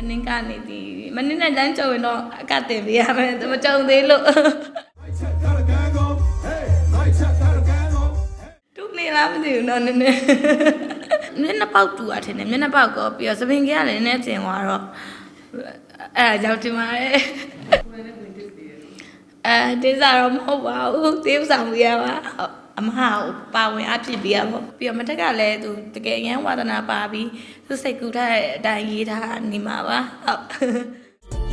အနင်းကနေဒီမနင်းနဲ့တန်းကြုံရင်တော့အကတင်ပေးရမယ်မကြုံသေးလို့ Check out a gang on. Hey, light check out a gang on. တူနေလားမသိဘူးတော့နည်းနည်းမျက်နှာပေါက်တူတာထင်တယ်မျက်နှာပေါက်ကောပြီးတော့သပင်ကလည်းနည်းနည်းတင်သွားတော့အဲ့ဒါကြောင့်တင်ပါတယ်အဲတေးစားတော့မဟုတ်ပါဘူးတေးဆောင်ပြရပါဟုတ် အမဟာကိုပါဝင်အဖြစ်ပြရပါပြီးတော့မထက်ကလည်းသူတကယ်ရန်ဝါသနာပါပြီးသူစိတ်ကူးထားတဲ့အတိုင်းရေးထားနေမှာပါဟုတ်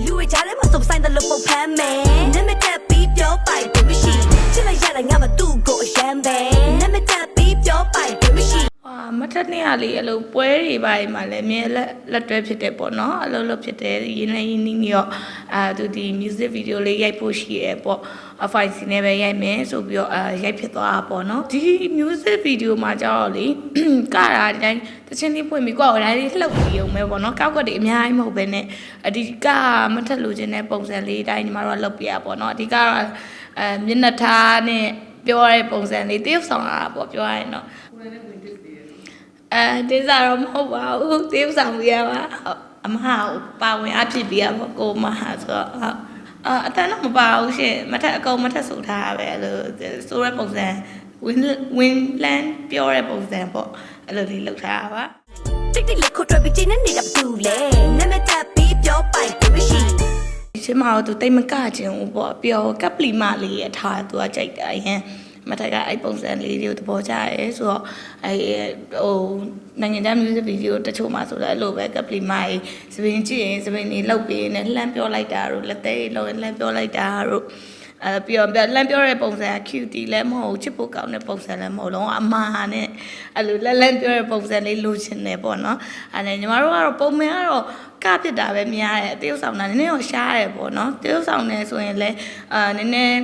လူဝေကြလည်းမစုံဆိုင်တဲ့လို့ပုတ်ဖမ်းမယ်နမတက်ပြီးပြောပိုက်တယ်မရှိချစ်လိုက်ရလိုက်ငါမသူ့ကိုအရန်ပဲနမတက်ပြီးပြောပိုက်တယ်မရှိဟာမ ထက်နှစ်ရလေးအလိုပွဲတွေပါရင်မှလည်းအမြဲလက်လက်တွဲဖြစ်တယ်ပေါ့နော်အလိုလိုဖြစ်တယ်ရင်းနေရင်းနှီးနေရောအာသူဒီ music video လေးရိုက်ဖို့ရှိရပေါ့အဖိုင်စီနဲ့ပဲရိုက်မယ်ဆိုပြီးတော့အာရိုက်ဖြစ်သွားတာပေါ့နော်ဒီ music video မှာကျတော့လေကတာဒီတိုင်းတချင်းလေးဖွင့်ပြီးကိုယ့်အတိုင်းလေးလှုပ်ပြီးအောင်ပဲပေါ့နော်ကောက်ကတွေအများကြီးမဟုတ်ပဲနဲ့အဒီကမထက်လို့ခြင်းတဲ့ပုံစံလေးတိုင်းညီမတို့ကလှုပ်ပြရပေါ့နော်အဒီကတော့အဲမျက်နှာထားနဲ့ပြောရတဲ့ပုံစံလေးတရုပ်ဆောင်လာတာပေါ့ပြောရရင်တော့ အဲတေးစားတော့မဟုတ်ပါဘူးတေးဆောင်ပြရပါဟုတ်အမဟာကိုပါဝင်အဖြစ်ပြရပါကိုမဟာဆိုတော့ဟုတ်အာအတန်းတော့မပါဘူးရှင်မထက်အကုန်မထက်ဆိုထားတာပဲအဲ့လိုဆိုရဲပုံစံ win win land ပြောတဲ့ပုံစံပေါ့အဲ့လိုလေးလုပ်ထားတာပါတိတ်တိတ်လက်ခုတ်ထွက်ပြီးချိန်နဲ့နေတာဘာလို့လဲနမတက်ပြီးပြောပိုက်တယ်မရှိဒီချင်းမတော့သူတိတ်မကချင်ဘူးပေါ့ပြောကပ်ပလီမလေးအထားသူကကြိုက်တယ်အရင် မထက်ကအဲ့ပုံစံလေးတွေကိုသဘောကျရဲဆိုတော့အဲ့ဟိုနိုင်ငံခြား music video တချို့မှာဆိုတော့အဲ့လိုပဲကပ်ပလီမကြီးစပင်းကြည့်ရင်စပင်းလေးလောက်ပြီးနေလှမ်းပြောလိုက်တာတို့လက်သေးလောက်ရင်လှမ်းပြောလိုက်တာတို့အဲပြီးတော့လှမ်းပြောတဲ့ပုံစံ cute လည်းမဟုတ်ချစ်ဖို့ကောင်းတဲ့ပုံစံလည်းမဟုတ်လုံးဝအမားနဲ့အဲ့လိုလက်လက်ပြောတဲ့ပုံစံလေးလိုချင်တယ်ပေါ့နော်အဲ့ဒါညီမတို့ကတော့ပုံမှန်ကတော့ကဖြစ်တာပဲများတယ်အသေးဆောင်တာနည်းနည်းတော့ရှားတယ်ပေါ့နော်သေဆောင်နေဆိုရင်လည်းအာနည်းနည်း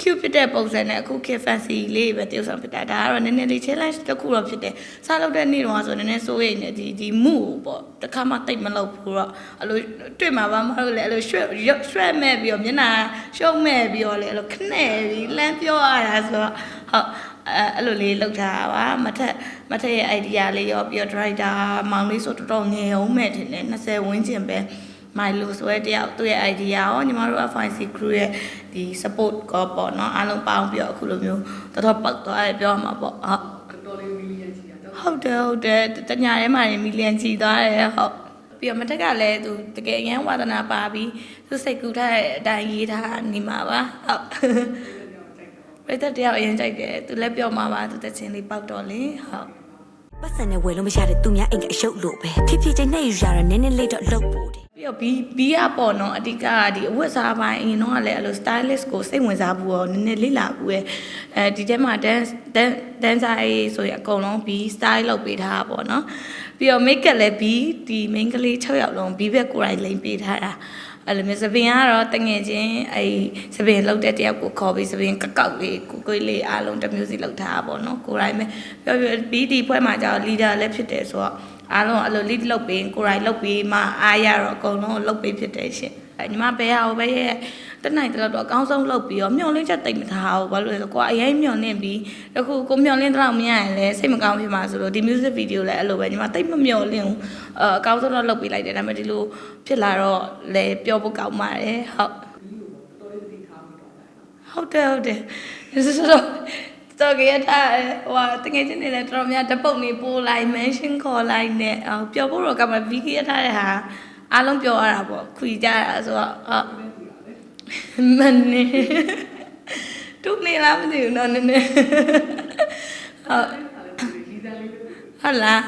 cute ဖြစ်တဲ့ပုံစံနဲ့အခုခေတ် fancy လေးပဲ tiêu ဆောင်ဖြစ်တာဒါကတော့နည်းနည်းလေး challenge တစ်ခုတော့ဖြစ်တယ်စားလုပ်တဲ့နေ့တော့ဆိုနည်းနည်းစိုးရိမ်နေဒီဒီမှုပေါ့တခါမှတိတ်မလုပ်ဘူးတော့အဲ့လိုတွေ့မှာပါမဟုတ်လေအဲ့လိုရွှဲရွှဲမဲ့ပြီးတော့မျက်နှာရှုံးမဲ့ပြီးတော့လေအဲ့လိုခနဲ့ပြီးလမ်းပြောရတာဆိုတော့ဟုတ်အဲအဲ့လိုလေးလောက်ထားတာပါမထက်မထက်ရဲ့ idea လေးရောပြီးတော့ driver မောင်လေးဆိုတော်တော်ငယ်အောင်မဲ့ထင်တယ်20ဝန်းကျင်ပဲ မိုင်လိုဆိုတဲ့တယောက်သူ့ရဲ့ idea ရောညီမတို့ FIC crew ရဲ့ဒီ support ကောပေါ့နော်အားလုံးပေါင်းပြီးတော့အခုလိုမျိုးတော်တော်ပောက်သွားတယ်ပြောမှာပေါ့ဟုတ်တော်လေးမီလီယံကြီးတာဟုတ်တယ်ဟုတ်တယ်တညာထဲမှာမီလီယံကြီးသွားတယ်ဟုတ်ပြီးတော့မတက်ကလည်းသူတကယ်ရန်ဝါသနာပါပြီးသူစိတ်ကူးထားတဲ့အတိုင်းရေးထားနေမှာပါဟုတ်ပြည့်တဲ့တယောက်အရင်ကြိုက်တယ်သူလည်းပြောမှာပါသူတချင်းလေးပေါက်တော့လေဟုတ်ပတ်စံနဲ့ဝယ်လို့မရတဲ့သူများအိမ်ကအရှုပ်လို့ပဲဖြစ်ဖြစ်ချင်းနဲ့ယူရတာနည်းနည်းလေးတော့လုပ်ဖို့တယ် ပြီးတော့ဘီဘီကပေါ့နော်အဓိကကဒီအဝတ်စားပိုင်းအရင်တော့ကလည်းအဲ့လို stylist ကိုစိတ်ဝင်စားဘူးရောနည်းနည်းလေ့လာဘူးရဲ့အဲဒီထဲမှာ dance dance dancer ရေးဆိုရင်အကုန်လုံးဘီ style လုပ်ပေးထားတာပေါ့နော်ပြီးတော့ make up လည်းဘီဒီ main ကလေး6ယောက်လုံးဘီဘက်ကိုယ်တိုင်လိမ့်ပေးထားတာအဲ့လိုမျိုးသပင်ကတော့တငယ်ချင်းအဲ့သပင်လောက်တဲ့တယောက်ကိုခေါ်ပြီးသပင်ကကောက်လေးကိုကိုလေးအားလုံးတစ်မျိုးစီလောက်ထားတာပေါ့နော်ကိုယ်တိုင်ပဲပြောပြောဘီဒီဖွဲ့မှာကျတော့ leader လည်းဖြစ်တယ်ဆိုတော့ အားလုံးအဲ့လို lead လုပ်ပေးကိုယ်တိုင်လုပ်ပေးမှအားရတော့အကုန်လုံးလုပ်ပေးဖြစ်တယ်ရှင်အဲညီမဘဲဟာကိုပဲရဲ့တက်နိုင်တဲ့တော့အကောင်းဆုံးလုပ်ပြီးတော့မျောလင်းချက်တိတ်မထားဘူးဘာလို့လဲဆိုတော့ကိုကအရင်မျောလင်းပြီးတခုကိုမျောလင်းတော့မရရင်လည်းစိတ်မကောင်းဖြစ်မှာဆိုလို့ဒီ music video လည်းအဲ့လိုပဲညီမတိတ်မမျောလင်းဘူးအအကောင်းဆုံးတော့လုပ်ပေးလိုက်တယ်ဒါပေမဲ့ဒီလိုဖြစ်လာတော့လည်းပြောဖို့ကောင်းပါတယ်ဟုတ်ဟုတ်တယ်ဟုတ်တယ်ဆိုတော့ တော့ကြရတာဟိုတကယ်ချင်းနေလဲတော်တော်များဓပုတ်နေပို့လိုက် mention ခေါ်လိုက်နဲ့ဟိုပျော်ဖို့တော့ကမှ VK ရထားတဲ့ဟာအားလုံးပြောရတာပေါ့ခွေကြတာဆိုတော့ဟုတ်မနေတုတ်နေလားမသိဘူးတော့နည်းနည်းဟုတ်ဟုတ်လား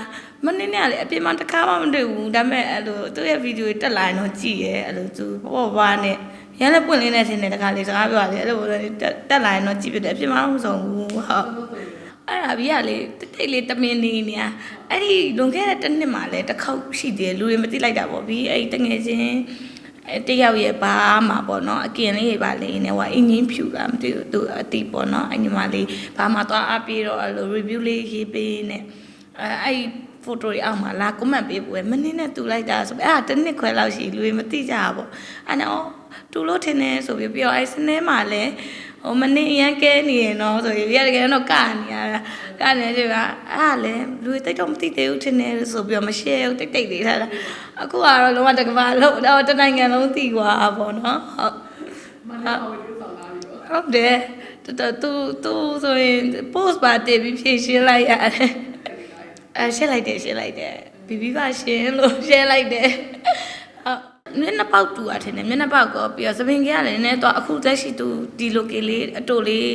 မနေ့ကလေအပြင်မှာတစ်ခါမှမတွေ့ဘူးဒါပေမဲ့အဲ့လိုသူ့ရဲ့ဗီဒီယိုတက်လာရင်တော့ကြည့်ရဲအဲ့လိုသူပေါ့ပါနဲ့ ရန်လည်းပွင့်လင်းနေတဲ့အချိန်နဲ့တခါလေစကားပြောရတယ်အဲ့လိုတက်တက်လာရင်တော့ကြည့်ပြတယ်အပြင်မှာတော့မဆုံးဘူးဟုတ်အဲ့ဒါဘီကလေတိတ်တိတ်လေးတမင်နေနေอ่ะအဲ့ဒီလွန်ခဲ့တဲ့တစ်နှစ်မှလည်းတစ်ခေါက်ရှိသေးတယ်လူတွေမသိလိုက်တာပေါ့ဘီအဲ့ဒီတငယ်ချင်းအဲ့တယောက်ရဲ့ဘာမှပေါ့နော်အကင်လေးတွေပါလေးနေဟိုအင်းကြီးဖြူတာမသိဘူးသူအတိပေါ့နော်အဲ့ညီမလေးဘာမှသွားအပြေးတော့အဲ့လို review လေးရေးပေးနေအဲ့အဲ့ photo တွေအောက်မှာလာ comment ပေးဖို့မင်းနဲ့တူလိုက်တာဆိုပြီးအဲ့ဒါတစ်နှစ်ခွဲလောက်ရှိလူတွေမသိကြဘူးပေါ့အဲ့တော့ တူလို့ထင်တယ်ဆိုပြီးပြီးတော့အဲ့စနေမှာလည်းဟဟိုမနေ့အရင်ကဲနေရင်တော့ဆိုရင်ရတကယ်တော့ကနေရတာကနေကြပါအဲ့ဒါလေလူတိတ်တော့မသိသေးဘူးထင်တယ်လို့ဆိုပြီးတော့မ share ဘူးတိတ်တိတ်လေးထားတာအခုကတော့လုံးဝတကဘာလုံးတော့တနိုင်ငံလုံးသိသွားတာပေါ့နော်ဟုတ်ဟုတ်တယ်တူတူတူဆိုရင် post ပါတည်ပြီးဖြည့်ရှင်းလိုက်ရတယ်အဲရှင်းလိုက်တယ်ရှင်းလိုက်တယ်ဘီဘီပါရှင်းလို့ရှင်းလိုက်တယ်ဟုတ် မျက်နှာပေါက်တူတာထင်တယ်မျက်နှာပေါက်ကောပြီးတော့သပင်ကြီးကလည်းနည်းနည်းတော့အခုသက်ရှိသူဒီလိုကေလေးအတူလေး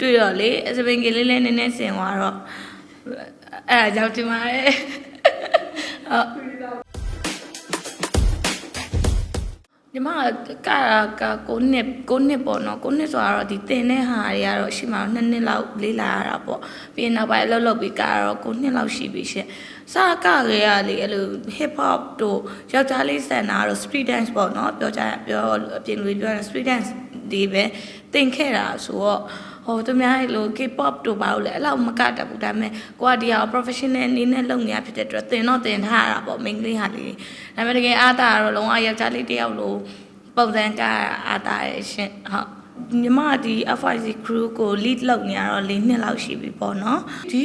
တွေ့တော့လေသပင်ကြီးလေးလည်းနည်းနည်းဆင်သွားတော့အဲအကြောင်းတင်ပါတယ်ဟုတ် ညီမကကကကိုနှစ်ကိုနှစ်ပေါ့နော်ကိုနှစ်ဆိုတော့ဒီတင်တဲ့ဟာတွေကတော့ရှိမှနှစ်နှစ်လောက်လေးလာရတာပေါ့ပြီးရင်နောက်ပိုင်းအလုပ်လုပ်ပြီးကတော့ကိုနှစ်လောက်ရှိပြီရှင့်စကလေးရလေအဲ့လို hip hop တို့ယောက်ျားလေးစံတာတော့ street dance ပေါ့နော်ပြောကြပြောအပြင်လူပြောရင် street dance ဒီပဲတင်ခဲ့တာဆိုတော့ ဟိုသူများအဲ့လို K-pop တို့ပါလို့လေအဲ့လောက်မကတတ်ဘူးဒါပေမဲ့ကိုကဒီဟာ professional အနေနဲ့လုပ်နေရဖြစ်တဲ့အတွက်တင်တော့တင်ထားရတာပေါ့ main လေးဟာလေးဒါပေမဲ့တကယ်အားတာကတော့လုံးဝယောက်ျားလေးတစ်ယောက်လိုပုံစံကအားတာရရှင်ဟုတ်ညီမဒီ FIC crew ကို lead လုပ်နေရတော့၄နှစ်လောက်ရှိပြီပေါ့နော်ဒီ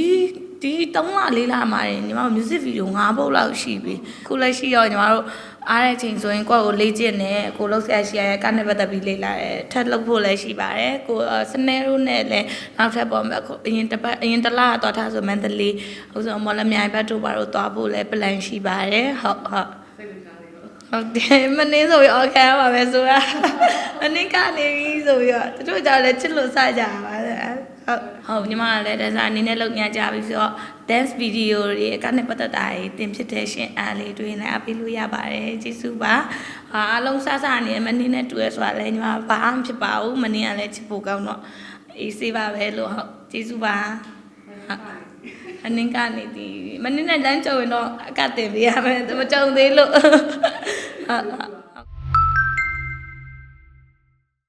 ဒီ3လ4လမှာနေညီမတို့ music video 5ပုတ်လောက်ရှိပြီခုလက်ရှိတော့ညီမတို့အားတဲ့ချိန်ဆိုရင်ကိုယ့်ကိုလေ့ကျင့်နေကိုလှုပ်ဆက်ရှိရတဲ့ကနေပတ်သက်ပြီးလေ့လာတယ်ထပ်လုပ်ဖို့လည်းရှိပါတယ်ကိုစနေရိုးနဲ့လည်းနောက်ထပ်ပေါ့အခုအရင်တစ်ပတ်အရင်တစ်လတော့ထားဆိုမန္တလေးဥဆိုမော်လမြိုင်ဘက်တို့ဘာလို့သွားဖို့လည်း plan ရှိပါတယ်ဟုတ်ဟုတ်ဟုတ်တယ်မနေ့ဆိုပြီး okay ပါပဲဆိုတာမနေ့ကနေပြီဆိုပြီးတော့တချို့ကြောင့်လည်းချစ်လို့စကြပါလေ ဟုတ်ဟုတ်ညီမကလည်းဒါစားအနေနဲ့လုပ်ညကြပြီဆိုတော့ dance video တွေအကနဲ့ပတ်သက်တာတွေတင်ဖြစ်တဲ့ရှင်အားလေးတွေ့နေအပေးလို့ရပါတယ်ကျေးဇူးပါအားလုံးစစနေမနေ့နဲ့တူရဲဆိုတာလည်းညီမဘာမှဖြစ်ပါဘူးမနေ့ကလည်းချစ်ဖို့ကောင်းတော့အေးစေးပါပဲလို့ဟုတ်ကျေးဇူးပါဟုတ်အနင်းကနေဒီမနေ့နဲ့တန်းကြုံရင်တော့အကတင်ပေးရမယ်မကြုံသေးလို့ဟုတ်ဟုတ်